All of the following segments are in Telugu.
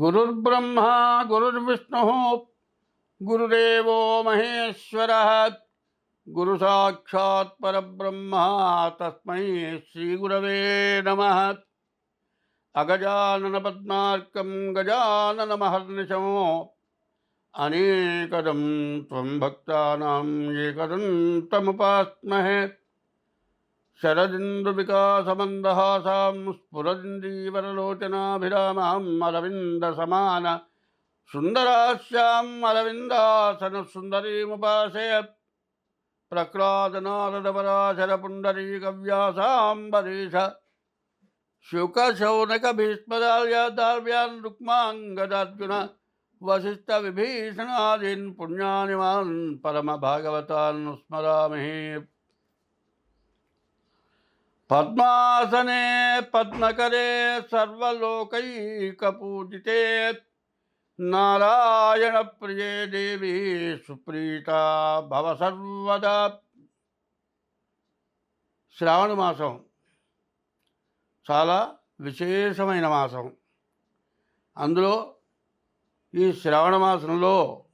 गुरुर्ब्रह्मा, गुरुर्विष्णुः महेश्वर। गुरु गुरुसाक्षात् तस्म तस्मै नम नमः। अगजाननपद्मार्कं गजाननमहर्निशमो अनेकदं त्वं भक्तानां एकदन्तमुपास्महे త్వం భక్తానాం ఏకదం తముపాస్మహే శరదిందువికాసమందహాసాం స్ఫురదిందీవరలోచనాభిరామాం అరవిందసమాన సుందరాస్యాం అరవిందాసన సుందరీముపాసే ప్రక్లాదనారదపరాశర పుండరీకవ్యాసాంబరీష శుకశౌనక పద్మాసనే పద్మకరే సర్వలోకైకపూజితే. నారాయణ ప్రియే దేవి సుప్రీత భవ సర్వదా. శ్రావణ మాసం చాలా విశేషమైన మాసం. అందులో ఈ శ్రావణ మాసంలో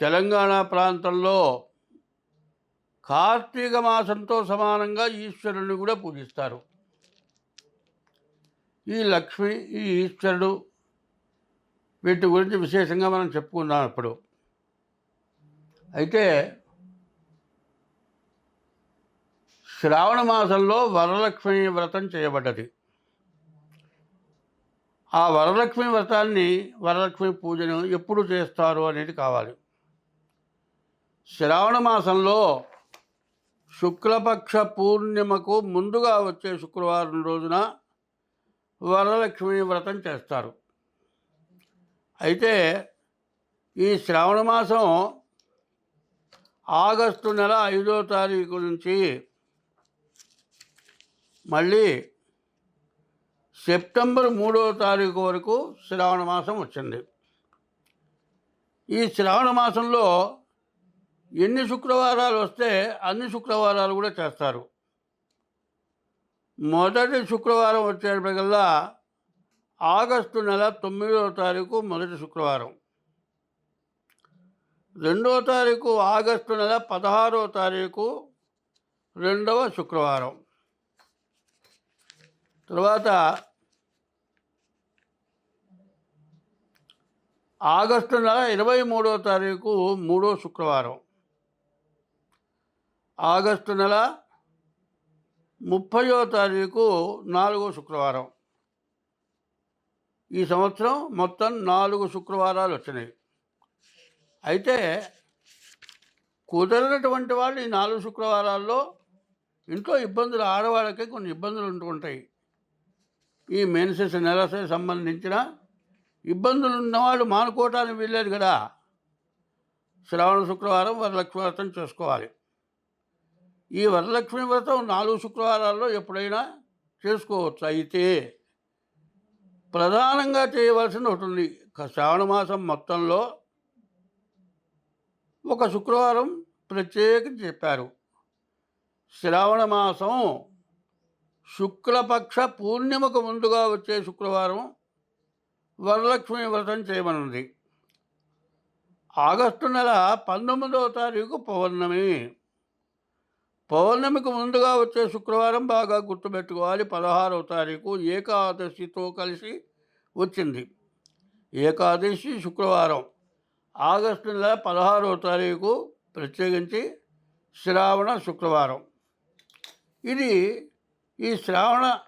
తెలంగాణ ప్రాంతంలో కార్తీక మాసంతో సమానంగా ఈశ్వరుని కూడా పూజిస్తారు. ఈ లక్ష్మి ఈ ఈశ్వరుడు వీటి గురించి విశేషంగా మనం చెప్పుకున్నాం ఇప్పుడు. అయితే శ్రావణ మాసంలో వరలక్ష్మి వ్రతం చేయబడ్డది. ఆ వరలక్ష్మి వ్రతాన్ని వరలక్ష్మి పూజను ఎప్పుడు చేస్తారు అనేది కావాలి. శ్రావణ మాసంలో శుక్లపక్ష పూర్ణిమకు ముందుగా వచ్చే శుక్రవారం రోజున వరలక్ష్మి వ్రతం చేస్తారు. అయితే ఈ శ్రావణ మాసం ఆగస్టు నెల ఐదో తారీఖు నుంచి మళ్ళీ సెప్టెంబర్ మూడో తారీఖు వరకు శ్రావణ మాసం వచ్చింది. ఈ శ్రావణ మాసంలో ఎన్ని శుక్రవారాలు వస్తే అన్ని శుక్రవారాలు కూడా చేస్తారు. మొదటి శుక్రవారం వచ్చేటప్పటికల్లా ఆగస్టు నెల తొమ్మిదవ తారీఖు మొదటి శుక్రవారం. రెండవ తారీఖు ఆగస్టు నెల పదహారవ తారీఖు రెండవ శుక్రవారం. తర్వాత ఆగస్టు నెల ఇరవై మూడవ తారీఖు మూడో శుక్రవారం. ఆగస్టు నెల ముప్పయో తారీఖు నాలుగో శుక్రవారం. ఈ సంవత్సరం మొత్తం నాలుగు శుక్రవారాలు వచ్చినాయి. అయితే కుదరనటువంటి వాళ్ళు ఈ నాలుగు శుక్రవారాల్లో ఇంట్లో ఇబ్బందులు ఆడవాళ్ళకి కొన్ని ఇబ్బందులు ఉంటుంటాయి. ఈ మెన్సెస్ నెలసే సంబంధించిన ఇబ్బందులు ఉన్నవాళ్ళు మానుకోవటానికి వీల్లేదు కదా. శ్రావణ శుక్రవారం వరలక్ష్మి వ్రతం చేసుకోవాలి. ఈ వరలక్ష్మి వ్రతం నాలుగు శుక్రవారాల్లో ఎప్పుడైనా చేసుకోవచ్చు. అయితే ప్రధానంగా చేయవలసిన ఒకటి ఉంది శ్రావణ మాసం మొత్తంలో ఒక శుక్రవారం ప్రత్యేకం చెప్పారు. శ్రావణ మాసం శుక్లపక్ష పూర్ణిమకు ముందుగా వచ్చే శుక్రవారం వరలక్ష్మి వ్రతం చేయమనుంది. ఆగస్టు నెల పంతొమ్మిదవ తారీఖు పౌర్ణమి. పౌర్ణమికి ముందుగా వచ్చే శుక్రవారం బాగా గుర్తుపెట్టుకోవాలి. పదహారవ తారీఖు ఏకాదశితో కలిసి వచ్చింది. ఏకాదశి శుక్రవారం. ఆగస్టు నెల పదహారవ తారీఖు ప్రత్యేకించి శ్రావణ శుక్రవారం. ఇది ఈ శ్రావణ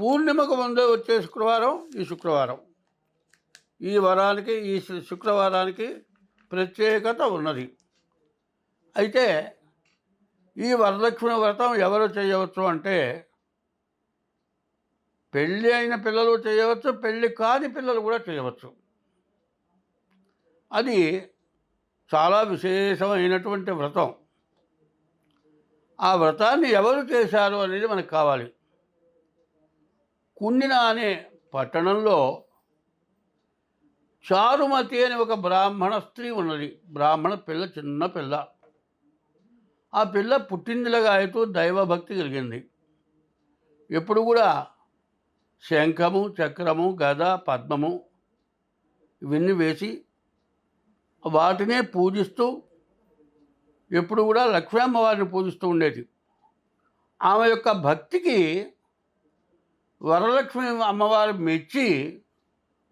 పూర్ణిమకు ముందే వచ్చే శుక్రవారం ఈ శుక్రవారం. ఈ వరానికి ఈ శుక్రవారానికి ప్రత్యేకత ఉన్నది. అయితే ఈ వరలక్ష్మి వ్రతం ఎవరు చేయవచ్చు అంటే పెళ్ళి అయిన పిల్లలు చేయవచ్చు పెళ్ళి కాని పిల్లలు కూడా చేయవచ్చు. అది చాలా విశేషమైనటువంటి వ్రతం. ఆ వ్రతాన్ని ఎవరు చేశారు అనేది మనకు కావాలి. కుండిన అనే పట్టణంలో చారుమతి అనే ఒక బ్రాహ్మణ స్త్రీ ఉన్నది. బ్రాహ్మణ పిల్ల చిన్న పిల్ల. ఆ పిల్ల పుట్టిందిలగా అయితే దైవభక్తి కలిగింది. ఎప్పుడు కూడా శంఖము చక్రము గద పద్మము ఇవన్నీ వేసి వాటినే పూజిస్తూ ఎప్పుడు కూడా లక్ష్మీ అమ్మవారిని పూజిస్తూ ఉండేది. ఆమె యొక్క భక్తికి వరలక్ష్మి అమ్మవారు మెచ్చి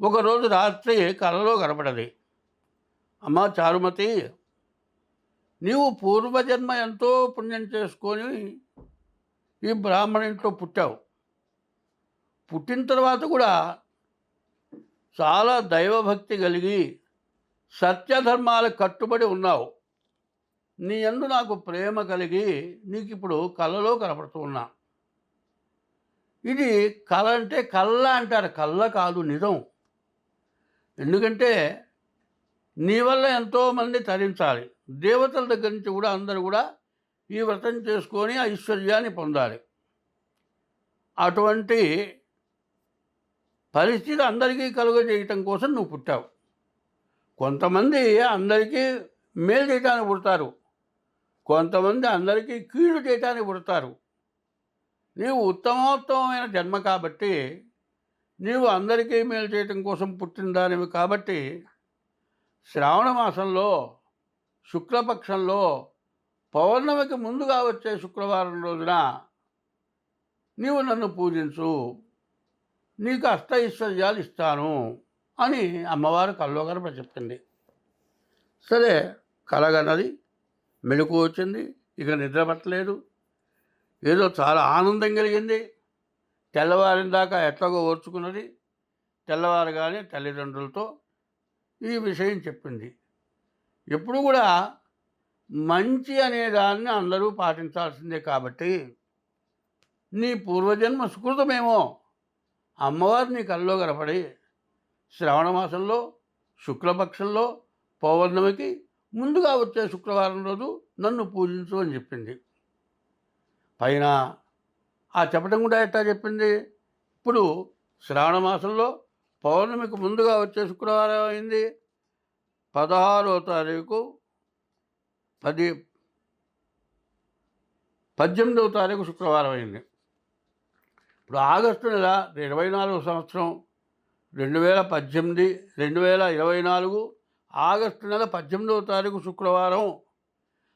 ఒకరోజు రాత్రి కలలో కనపడది. అమ్మ చారుమతి నీవు పూర్వజన్మ ఎంతో పుణ్యం చేసుకొని ఈ బ్రాహ్మణ ఇంట్లో పుట్టావు. పుట్టిన తర్వాత కూడా చాలా దైవభక్తి కలిగి సత్యధర్మాలకు కట్టుబడి ఉన్నావు. నీ యందు నాకు ప్రేమ కలిగి నీకు ఇప్పుడు కళ్ళలో కనపడుతూ ఉన్నా. ఇది కళ అంటే కళ్ళ అంటారు. కళ్ళ కాదు నిజం. ఎందుకంటే నీ వల్ల ఎంతోమంది తరించాలి. దేవతల దగ్గర నుంచి కూడా అందరూ కూడా ఈ వ్రతం చేసుకొని ఐశ్వర్యాన్ని పొందాలి. అటువంటి పరిస్థితి అందరికీ కలుగజేయటం కోసం నువ్వు పుట్టావు. కొంతమంది అందరికీ మేలు చేయటానికి పుడతారు. కొంతమంది అందరికీ కీడు చేయటానికి పుడతారు. నీవు ఉత్తమోత్తమైన జన్మ కాబట్టి నీవు అందరికీ మేలు చేయటం కోసం పుట్టిన దానివి కాబట్టి శ్రావణ మాసంలో శుక్లపక్షంలో పౌర్ణమికి ముందుగా వచ్చే శుక్రవారం రోజున నీవు నన్ను పూజించు. నీకు అష్టైశ్వర్యాలు ఇస్తాను అని అమ్మవారు కల్లో కనప చెప్పింది. సరే కలగన్నది మెలకు వచ్చింది ఇక నిద్ర పట్టలేదు. ఏదో చాలా ఆనందం కలిగింది. తెల్లవారిన దాకా ఎట్లాగో ఓర్చుకున్నది. తెల్లవారుగానే తల్లిదండ్రులతో ఈ విషయం చెప్పింది. ఎప్పుడు కూడా మంచి అనే దాన్ని అందరూ పాటించాల్సిందే కాబట్టి నీ పూర్వజన్మ సుకృతమేమో. అమ్మవారు నీ కల్లో కనపడి శ్రావణ మాసంలో శుక్లపక్షంలో పౌర్ణమికి ముందుగా వచ్చే శుక్రవారం రోజు నన్ను పూజించు అని చెప్పింది. పైన ఆ చెప్పడం కూడా ఎట్టా చెప్పింది? ఇప్పుడు శ్రావణ మాసంలో పౌర్ణమికి ముందుగా వచ్చే శుక్రవారం అయింది పదహారో తారీఖు పది పద్దెనిమిదవ తారీఖు శుక్రవారం అయింది. ఇప్పుడు ఆగస్టు నెల ఇరవై నాలుగు సంవత్సరం రెండు వేల పద్దెనిమిది రెండు వేల ఇరవై నాలుగు ఆగస్టు నెల పద్దెనిమిదవ తారీఖు శుక్రవారం.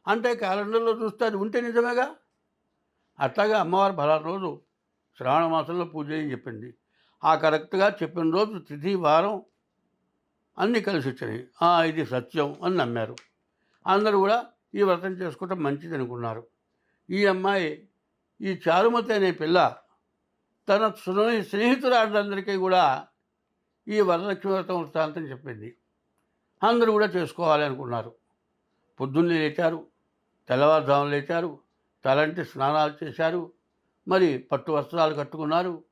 అంటే క్యాలెండర్లో చూస్తే అది ఉంటే నిజమేగా? అట్లాగే అమ్మవారు బలా రోజు శ్రావణ మాసంలో పూజ అని చెప్పింది. ఆ కరెక్ట్గా చెప్పిన రోజు తిథి వారం అన్నీ కలిసి వచ్చినాయి. "ఆ, ఇది సత్యం అని నమ్మారు. అందరూ కూడా ఈ వ్రతం చేసుకోవటం మంచిది అనుకున్నారు. ఈ అమ్మాయి ఈ చారుమతి అనే పిల్ల తన స్నేహి స్నేహితురాళ్ళందరికీ కూడా ఈ వరలక్ష్మి వ్రతం వృత్తాంతం చెప్పింది. అందరూ కూడా చేసుకోవాలి అనుకున్నారు. పొద్దున్నే లేచారు తెల్లవారుజామున లేచారు తలంటి స్నానాలు చేశారు మరి పట్టు వస్త్రాలు కట్టుకున్నారు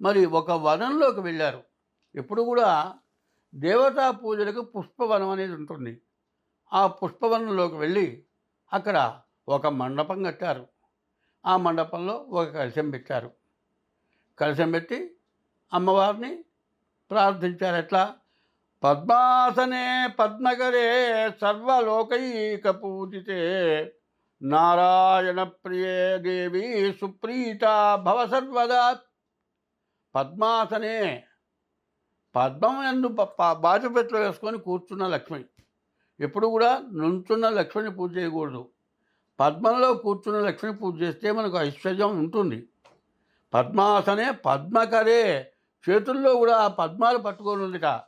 మరి ఒక వనంలోకి వెళ్ళారు. ఎప్పుడు కూడా దేవతా పూజలకు పుష్పవనం అనేది ఉంటుంది. ఆ పుష్పవనంలోకి వెళ్ళి అక్కడ ఒక మండపం కట్టారు. ఆ మండపంలో ఒక కలశం పెట్టారు. కలశం పెట్టి అమ్మవారిని ప్రార్థించారు. ఎట్లా? పద్మాసనే పద్మగరే సర్వలోకైక పూజితే నారాయణ ప్రియే దేవి సుప్రీత భవ సర్వదా. పద్మాసనే పద్మం ఎందు బాజపెట్లో వేసుకొని కూర్చున్న లక్ష్మి. ఎప్పుడు కూడా నుంచున్న లక్ష్మిని పూజ చేయకూడదు. పద్మంలో కూర్చున్న లక్ష్మిని పూజ చేస్తే మనకు ఐశ్వర్యం ఉంటుంది. పద్మాసనే పద్మకరే. చేతుల్లో కూడా ఆ పద్మాలు పట్టుకొని ఉందిట.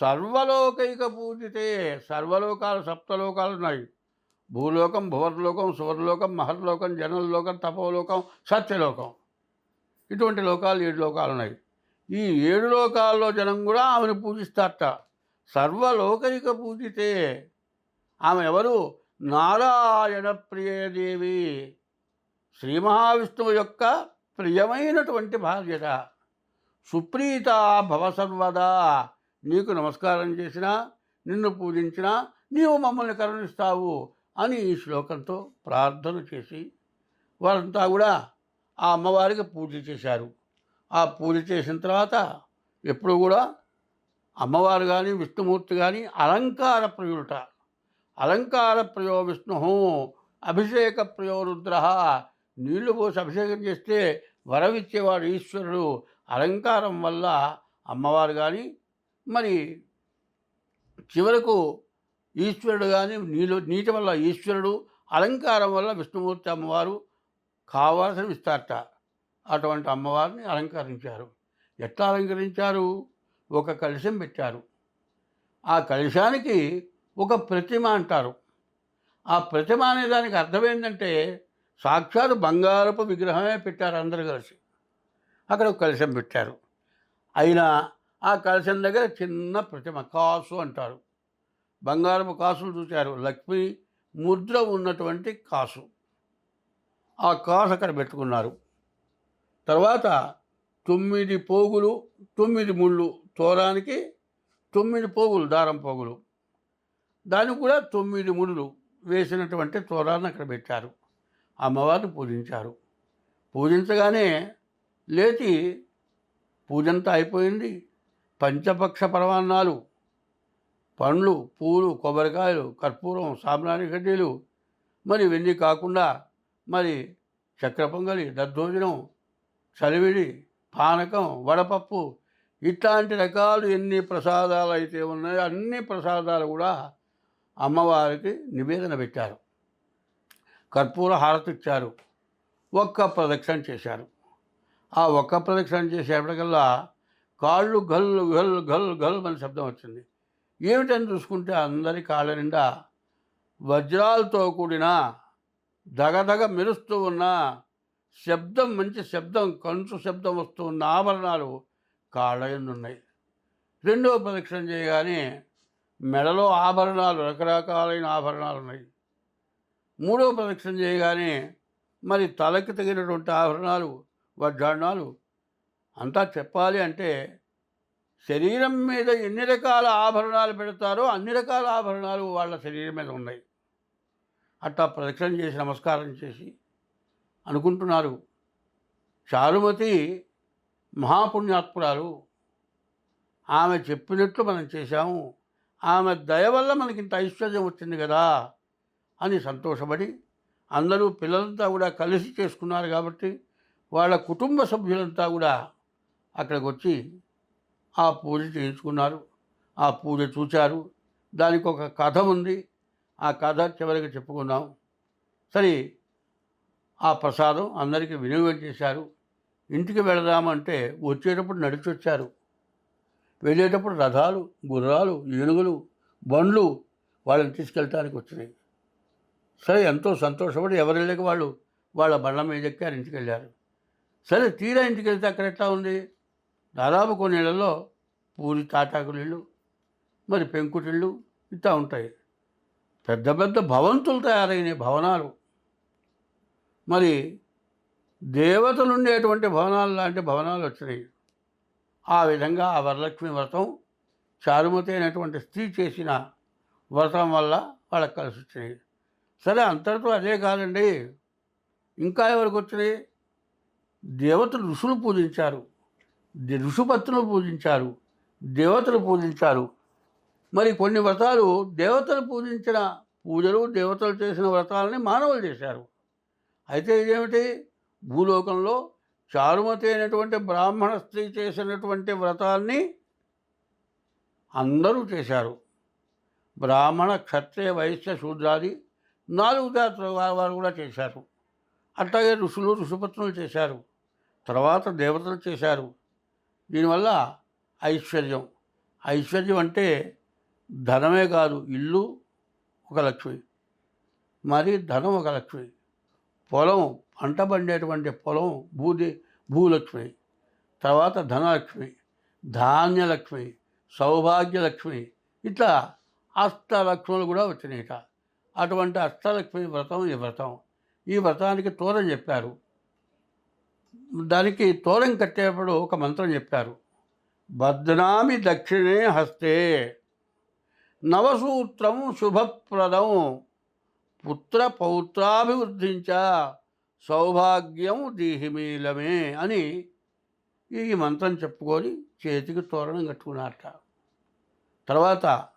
సర్వలోకైక పూజితే సర్వలోకాలు సప్తలోకాలు ఉన్నాయి. భూలోకం భువర్లోకం సువర్లోకం మహర్లోకం జనలోకం తపోలోకం సత్యలోకం. ఇటువంటి లోకాలు ఏడు లోకాలు ఉన్నాయి. ఈ ఏడు లోకాల్లో జనం కూడా ఆమెను పూజిస్తారట. సర్వలోకైక పూజితే ఆమె ఎవరు? నారాయణ ప్రియదేవి. శ్రీ మహావిష్ణువు యొక్క ప్రియమైనటువంటి భార్యత సుప్రీత భవ సర్వదా. నీకు నమస్కారం చేసినా నిన్ను పూజించినా నీవు మమ్మల్ని కరుణిస్తావు అని ఈ శ్లోకంతో ప్రార్థన చేసి వారంతా కూడా ఆ అమ్మవారికి పూజ చేశారు. ఆ పూజ చేసిన తర్వాత ఎప్పుడు కూడా అమ్మవారు కానీ విష్ణుమూర్తి కానీ అలంకార ప్రియులట. అలంకార ప్రియో విష్ణు అభిషేక ప్రియో రుద్ర. నీళ్ళు పోసి అభిషేకం చేస్తే వరవిచ్చేవాడు ఈశ్వరుడు. అలంకారం వల్ల అమ్మవారు కానీ మరి చివరకు ఈశ్వరుడు కానీ నీళ్ళు నీటి వల్ల ఈశ్వరుడు అలంకారం వల్ల విష్ణుమూర్తి అమ్మవారు కావాల్సిన ఇస్తారట అటువంటి అమ్మవారిని అలంకరించారు. ఎట్లా అలంకరించారు? ఒక కలశం పెట్టారు. ఆ కలశానికి ఒక ప్రతిమ అంటారు. ఆ ప్రతిమ అనే దానికి అర్థం ఏంటంటే సాక్షాత్ బంగారపు విగ్రహమే పెట్టారు అందరు కలిసి. అక్కడ ఒక కలశం పెట్టారు. అయినా ఆ కలశం దగ్గర చిన్న ప్రతిమ కాసు అంటారు. బంగారపు కాసులు చూశారు. లక్ష్మి ముద్ర ఉన్నటువంటి కాసు. ఆ కాసు అక్కడ పెట్టుకున్నారు. తర్వాత తొమ్మిది పోగులు తొమ్మిది ముళ్ళు తోరానికి తొమ్మిది పోగులు దారం పోగులు. దానికి కూడా తొమ్మిది ముళ్ళు వేసినటువంటి తోరాన్ని అక్కడ పెట్టారు. అమ్మవారిని పూజించారు. పూజించగానే లేచి పూజంతా అయిపోయింది. పంచపక్ష పరమాన్నాలు పండ్లు పూలు కొబ్బరికాయలు కర్పూరం సాంబ్రాణి గడ్డీలు మరి ఇవన్నీ కాకుండా మరి చక్ర పొంగలి దద్దోజనం చలివిడి పానకం వడపప్పు ఇట్లాంటి రకాలు ఎన్ని ప్రసాదాలు అయితే ఉన్నాయో అన్ని ప్రసాదాలు కూడా అమ్మవారికి నివేదన పెట్టారు. కర్పూర హారతి ఇచ్చారు. ఒక్క ప్రదక్షిణ చేశారు. ఆ ఒక్క ప్రదక్షిణ చేసేపటికల్లా కాళ్ళు గల్లు గల్ గల్ గల్ అని శబ్దం వచ్చింది. ఏమిటని చూసుకుంటే అందరి కాళ్ళ నిండా వజ్రాలతో కూడిన దగదగ మెరుస్తూ ఉన్న శబ్దం మంచి శబ్దం కంచు శబ్దం వస్తున్న ఆభరణాలు కాళ్ళయందున్నాయి రెండవ ఉన్నాయి ప్రదక్షిణ చేయగానే మెడలో ఆభరణాలు రకరకాలైన ఆభరణాలు ఉన్నాయి మూడో ప్రదక్షిణ చేయగానే మరి తలకి తగినటువంటి ఆభరణాలు వడ్డాణాలు అంతా చెప్పాలి అంటే శరీరం మీద ఎన్ని రకాల ఆభరణాలు పెడతారో అన్ని రకాల ఆభరణాలు వాళ్ళ శరీరం మీద ఉన్నాయి. అట్టా ప్రదక్షిణ చేసి నమస్కారం చేసి అనుకుంటున్నారు. చారుమతి మహాపుణ్యాత్మురాలు. ఆమె చెప్పినట్లు మనం చేశాము. ఆమె దయ వల్ల మనకి ఇంత ఐశ్వర్యం వచ్చింది కదా అని సంతోషపడి అందరూ పిల్లలంతా కూడా కలిసి చేసుకున్నారు కాబట్టి వాళ్ళ కుటుంబ సభ్యులంతా కూడా అక్కడికి వచ్చి ఆ పూజ చేయించుకున్నారు. ఆ పూజ చూచారు దానికి ఒక కథ ఉంది. ఆ కథ చివరికి చెప్పుకుందాం. సరే ఆ ప్రసాదం అందరికీ వినియోగం చేశారు. ఇంటికి వెళదామంటే వచ్చేటప్పుడు నడిచొచ్చారు. వెళ్ళేటప్పుడు రథాలు గుర్రాలు ఏనుగులు బండ్లు వాళ్ళని తీసుకెళ్ళటానికి వచ్చినాయి. సరే ఎంతో సంతోషపడి ఎవరు వెళ్ళక వాళ్ళు వాళ్ళ బండ్ల మీద ఎక్కారు ఇంటికి వెళ్ళారు సరే తీరా ఇంటికి వెళ్తే అక్కడ ఎట్లా ఉంది? దాదాపు కొన్ని ఇళ్ళలో పూరి తాటాకులు మరి పెంకుటిళ్ళు ఇట్లా ఉంటాయి. పెద్ద పెద్ద భవంతులు తయారైన భవనాలు. మరి దేవతలు ఉండేటువంటి భవనాలు లాంటి భవనాలు వచ్చినాయి. ఆ విధంగా ఆ వరలక్ష్మి వ్రతం చారుమతి అయినటువంటి స్త్రీ చేసిన వ్రతం వల్ల వాళ్ళకి కలిసి వచ్చినాయి. సరే అంతటితో అదే కాదండి. ఇంకా ఎవరికి వచ్చినాయి? దేవతలు ఋషులు పూజించారు. ఋషుపత్తులు పూజించారు. దేవతలు పూజించారు. మరి కొన్ని వ్రతాలు దేవతలు పూజించిన పూజలు దేవతలు చేసిన వ్రతాలని మానవులు చేశారు. అయితే ఇదేమిటి? భూలోకంలో చారుమతి అయినటువంటి బ్రాహ్మణ స్త్రీ చేసినటువంటి వ్రతాన్ని అందరూ చేశారు. బ్రాహ్మణ క్షత్రియ వైశ్య శూద్రాది నాలుగు జాతుల వారు వారు కూడా చేశారు. అట్లాగే ఋషులు ఋషుపత్నులు చేశారు. తర్వాత దేవతలు చేశారు. దీనివల్ల ఐశ్వర్యం. ఐశ్వర్యం అంటే ధనమే కాదు ఇల్లు ఒక లక్ష్మి. మరి ధనం ఒక లక్ష్మి. పొలం పంట పండేటువంటి పొలం భూది భూలక్ష్మి తర్వాత ధనలక్ష్మి ధాన్యలక్ష్మి సౌభాగ్యలక్ష్మి ఇట్లా అష్టలక్ష్ములు కూడా వచ్చినాయిట. అటువంటి అష్టలక్ష్మి వ్రతం ఈ వ్రతం. ఈ వ్రతానికి తోరం చెప్పారు. దానికి తోరం కట్టేటప్పుడు ఒక మంత్రం చెప్పారు. బద్నామి దక్షిణే హస్తే నవసూత్రం శుభప్రదం. పుత్ర పౌత్రాభివృద్ధించ సౌభాగ్యం దీహిమీలమే అని ఈ మంత్రం చెప్పుకొని చేతికి తోరణం కట్టుకున్నారట. తర్వాత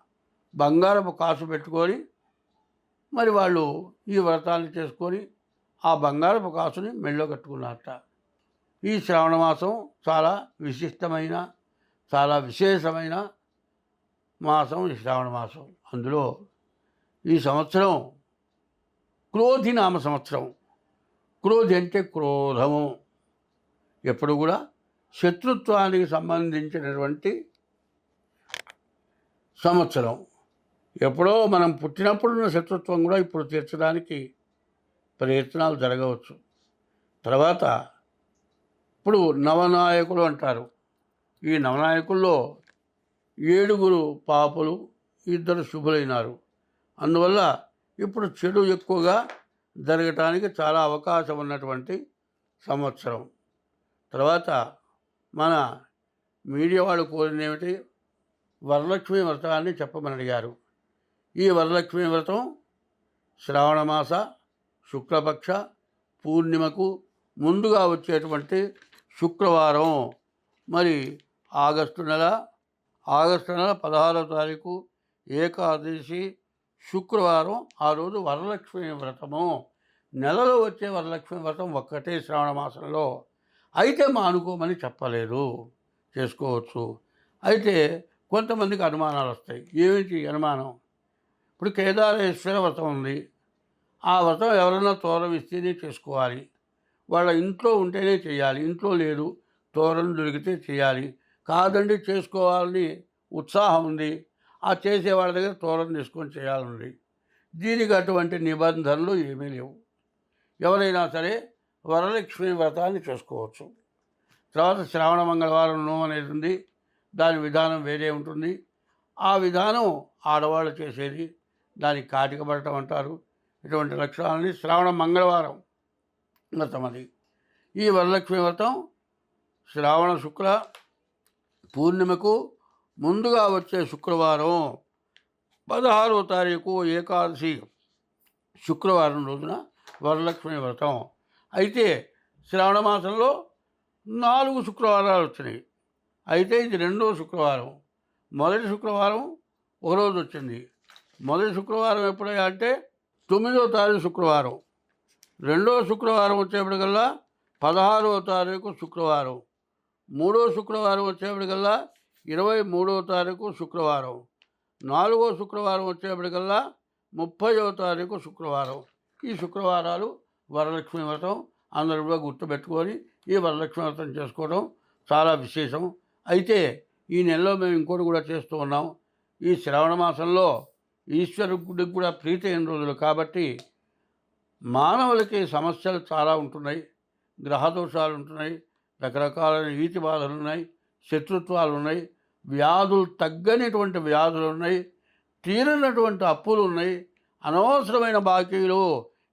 బంగారపు కాసు పెట్టుకొని మరి వాళ్ళు ఈ వ్రతాన్ని చేసుకొని ఆ బంగారపు కాసుని మెళ్ళో కట్టుకున్నారట. ఈ శ్రావణ మాసం చాలా విశిష్టమైన చాలా విశేషమైన మాసం ఈ శ్రావణ మాసం. అందులో ఈ సంవత్సరం క్రోధి నామ సంవత్సరం. క్రోధి అంటే క్రోధము. ఎప్పుడు కూడా శత్రుత్వానికి సంబంధించినటువంటి సంవత్సరం. ఎప్పుడో మనం పుట్టినప్పుడున్న శత్రుత్వం కూడా ఇప్పుడు తీర్చడానికి ప్రయత్నాలు జరగవచ్చు. తర్వాత ఇప్పుడు నవనాయకులు అంటారు. ఈ నవనాయకుల్లో ఏడుగురు పాపులు ఇద్దరు శుభులైనారు. అందువల్ల ఇప్పుడు చెడు ఎక్కువగా జరగటానికి చాలా అవకాశం ఉన్నటువంటి సంవత్సరం. తర్వాత మన మీడియా వాళ్ళు కోరిన ఏమిటి? వరలక్ష్మి వ్రతాన్ని చెప్పమని అడిగారు. ఈ వరలక్ష్మి వ్రతం శ్రావణమాస శుక్లపక్ష పూర్ణిమకు ముందుగా వచ్చేటువంటి శుక్రవారం. మరి ఆగస్టు నెల ఆగస్టు నెల పదహారవ తారీఖు ఏకాదశి శుక్రవారం ఆ రోజు వరలక్ష్మి వ్రతము. నెలలో వచ్చే వరలక్ష్మి వ్రతం ఒక్కటే శ్రావణ మాసంలో. అయితే మానుకోమని చెప్పలేదు. చేసుకోవచ్చు. అయితే కొంతమందికి అనుమానాలు వస్తాయి. ఏమిటి అనుమానం? ఇప్పుడు కేదారేశ్వర వ్రతం ఉంది. ఆ వ్రతం ఎవరైనా తోరం ఇస్తేనే చేసుకోవాలి. వాళ్ళ ఇంట్లో ఉంటేనే చేయాలి. ఇంట్లో లేదు తోరం దొరికితే చేయాలి. కాదండి చేసుకోవాలని ఉత్సాహం ఉంది. ఆ చేసే వాళ్ళ దగ్గర తోరణ తీసుకొని చేయాలండి. దీనికి అటువంటి నిబంధనలు ఏమీ లేవు. ఎవరైనా సరే వరలక్ష్మి వ్రతాన్ని చేసుకోవచ్చు. తర్వాత శ్రావణ మంగళవారం నోము అనేది ఉంది. దాని విధానం వేరే ఉంటుంది. ఆ విధానం ఆడవాళ్ళు చేసేది. దానికి కాటికపడటం అంటారు. ఇటువంటి లక్షణాలని శ్రావణ మంగళవారం వ్రతం అది. ఈ వరలక్ష్మి వ్రతం శ్రావణ శుక్ల పూర్ణిమకు ముందుగా వచ్చే శుక్రవారం పదహారవ తారీఖు ఏకాదశి శుక్రవారం రోజున వరలక్ష్మి వ్రతం. అయితే శ్రావణ మాసంలో నాలుగు శుక్రవారాలు వచ్చినాయి. అయితే ఇది రెండో శుక్రవారం. మొదటి శుక్రవారం ఒకరోజు వచ్చింది. మొదటి శుక్రవారం ఎప్పుడయ్యా అంటే తొమ్మిదో తారీఖు శుక్రవారం. రెండో శుక్రవారం వచ్చేప్పటికల్లా పదహారవ తారీఖు శుక్రవారం. మూడో శుక్రవారం వచ్చేప్పటికల్లా ఇరవై మూడవ తారీఖు శుక్రవారం. నాలుగో శుక్రవారం వచ్చేప్పటికల్లా ముప్పైవ తారీఖు శుక్రవారం. ఈ శుక్రవారాలు వరలక్ష్మి వ్రతం. అందరూ కూడా గుర్తుపెట్టుకొని ఈ వరలక్ష్మి వ్రతం చేసుకోవడం చాలా విశేషం. అయితే ఈ నెలలో మేము ఇంకోటి కూడా చేస్తూ ఉన్నాం. ఈ శ్రావణ మాసంలో ఈశ్వరుడికి కూడా ప్రీతి అయిన రోజులు కాబట్టి మానవులకి సమస్యలు చాలా ఉంటున్నాయి. గ్రహదోషాలు ఉంటున్నాయి. రకరకాలైన ఈతి బాధలు ఉన్నాయి. శత్రుత్వాలు ఉన్నాయి. వ్యాధులు తగ్గనిటువంటి వ్యాధులు ఉన్నాయి తీరినటువంటి అప్పులు ఉన్నాయి. అనవసరమైన బాకీలు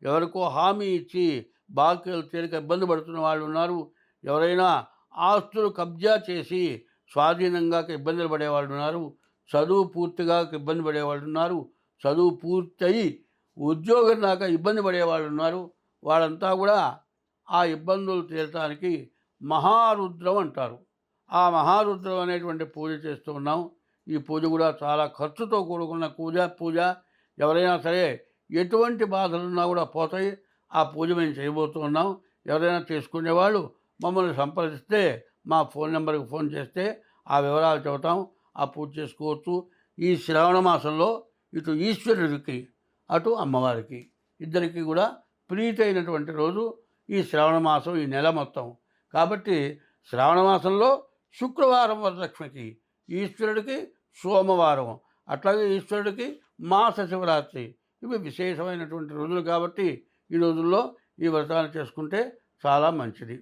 ఎవరికో హామీ ఇచ్చి బాకీలు తీరిక ఇబ్బంది పడుతున్న వాళ్ళు ఉన్నారు. ఎవరైనా ఆస్తులు కబ్జా చేసి స్వాధీనంగా ఇబ్బందులు పడేవాళ్ళు ఉన్నారు. చదువు పూర్తిగా ఇబ్బంది పడేవాళ్ళు ఉన్నారు. చదువు పూర్తయి ఉద్యోగం దాకా ఇబ్బంది పడేవాళ్ళు ఉన్నారు. వాళ్ళంతా కూడా ఆ ఇబ్బందులు తీరటానికి మహారుద్రం అంటారు. ఆ మహారుద్రం అనేటువంటి పూజ చేస్తూ ఉన్నాం. ఈ పూజ కూడా చాలా ఖర్చుతో కూడుకున్న పూజ పూజ. ఎవరైనా సరే ఎటువంటి బాధలున్నా కూడా పోతాయి. ఆ పూజ మేము చేయబోతూ ఉన్నాం. ఎవరైనా తీసుకునేవాళ్ళు మమ్మల్ని సంప్రదిస్తే మా ఫోన్ నెంబర్కి ఫోన్ చేస్తే ఆ వివరాలు చెబుతాం. ఆ పూజ చేసుకోవచ్చు. ఈ శ్రావణ మాసంలో ఇటు ఈశ్వరుడికి అటు అమ్మవారికి ఇద్దరికి కూడా ప్రీతి అయినటువంటి రోజు ఈ శ్రావణ మాసం ఈ నెల మొత్తం. కాబట్టి శ్రావణ మాసంలో శుక్రవారం వరలక్ష్మికి ఈశ్వరుడికి సోమవారం అట్లాగే ఈశ్వరుడికి మాస శివరాత్రి ఇవి విశేషమైనటువంటి రోజులు కాబట్టి ఈ రోజుల్లో ఈ వ్రతాలు చేసుకుంటే చాలా మంచిది.